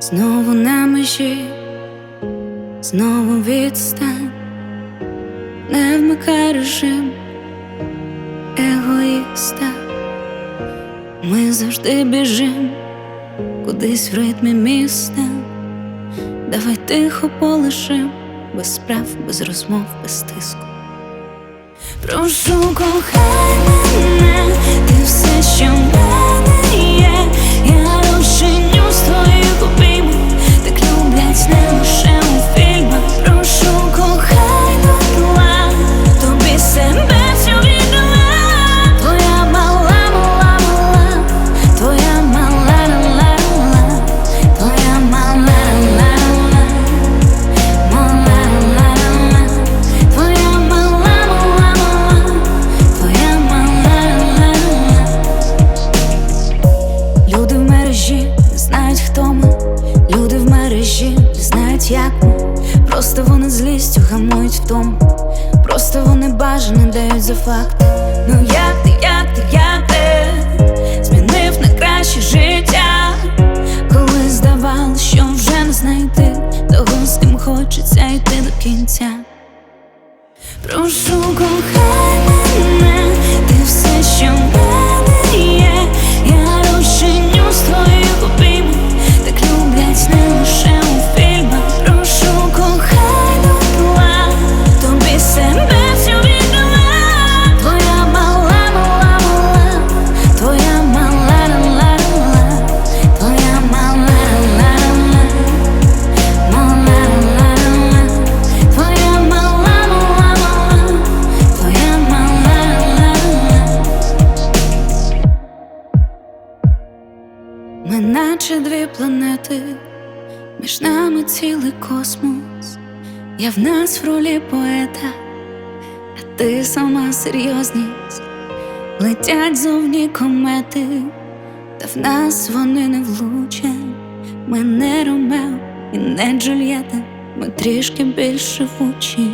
Знову на межі, знову відстань, не вмикай режим егоїста, ми завжди біжим кудись в ритмі міста, давай тихо полишим, без справ, без розмов, без тиску. Прошу, кохай мене, як ми. Просто вони злістю гамують втому. Просто вони бажане дають за факт. Ну як ти, як ти, як ти змінив на краще життя, коли здавалось, що вже не знайти того, з ким хочеться йти до кінця. Прошу, кохай Ми наче дві планети, між нами цілий космос. Я в нас в ролі поета, а ти сама серйозність. Летять зовні комети, та в нас вони не влучать. Ми не Ромео і не Джульєта, ми трішки більш живучі.